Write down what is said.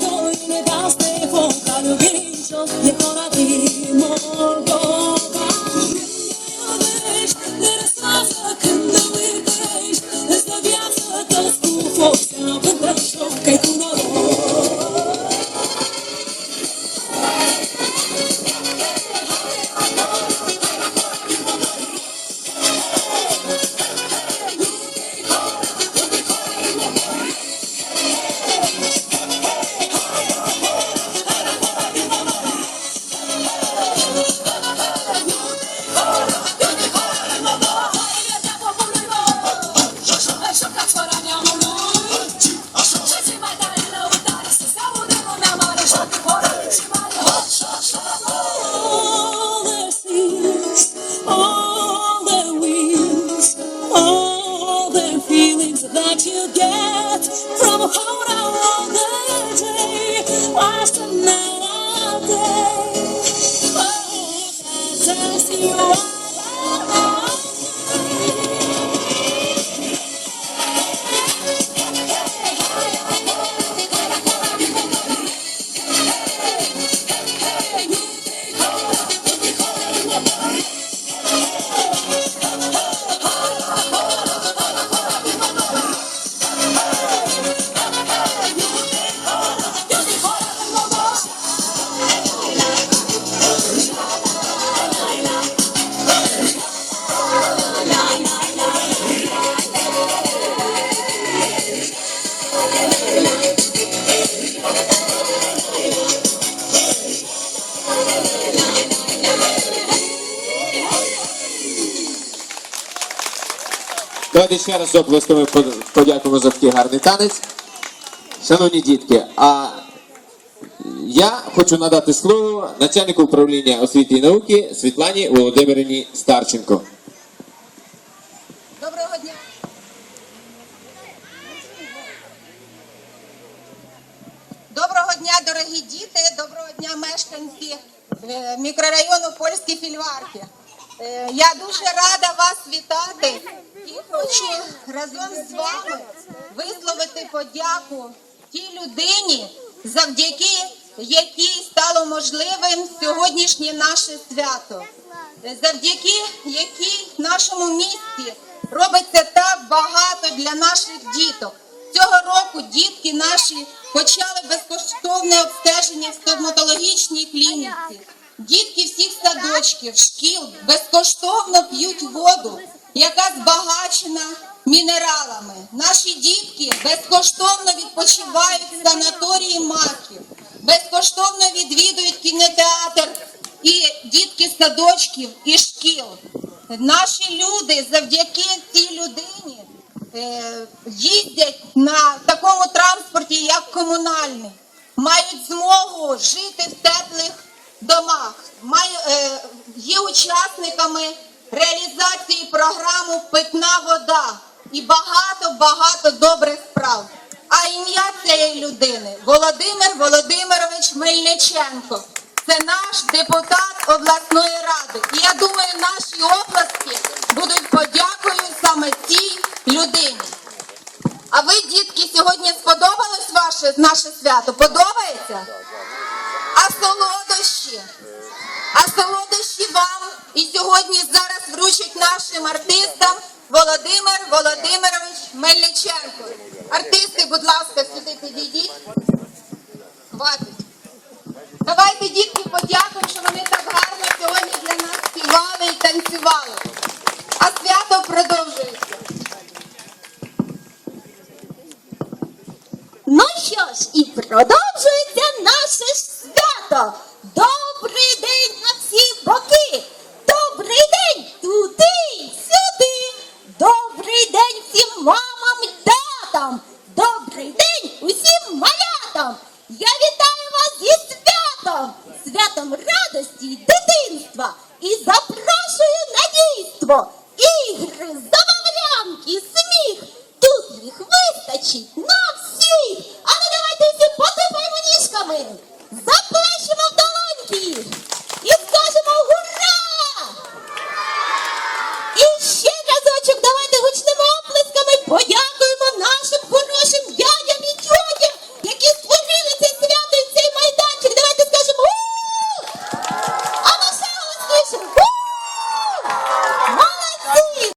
do i niewiasty Wącha lubiniczo, niech hold all the day. Night you. Давайте ще раз оплесками под- подякуємо за такий гарний танець. Шановні дітки, а я хочу надати слово начальнику управління освіти і науки Світлані Володимирині Старченко. Доброго дня. Доброго дня, дорогі діти, доброго дня, мешканці е, мікрорайону Польські фільварки. Е, Я дуже рада вас вітати і хочу разом з вами висловити подяку тій людині, завдяки якій стало можливим сьогоднішнє наше свято завдяки якій в нашому місті робиться так багато для наших діток. Цього року дітки наші почали безкоштовне обстеження в стоматологічній клініці. Дітки всіх садочків, шкіл безкоштовно п'ють воду, яка збагачена мінералами. Наші дітки безкоштовно відпочивають в санаторії маків, безкоштовно відвідують кінотеатр і дітки садочків і шкіл. Наші люди завдяки цій людині е, їздять на такому транспорті, як комунальний, мають змогу жити в теплих домах, е, є учасниками реалізації програми Питна вода і багато-багато добрих справ. А ім'я цієї людини Володимир Володимирович Мельниченко. Це наш депутат обласної ради. І я думаю, наші області будуть подякою саме цій людині. А ви, дітки, сьогодні сподобалось ваше наше свято? Подобається? А солодощі? А солодощі вам і сьогодні зараз вручать нашим артистам Володимир Володимирович Мельниченко. Артисти, будь ласка, сюди підійдіть. Хватить. Давайте дітки подякуємо, що вони так гарно сьогодні для нас співали і танцювали. А свято продовжується. Ну що ж, і продовжується наше свято. Святом, радості й дитинства. І запрошую на дійство. Ігри, забавлянки, сміх. Тут їх вистачить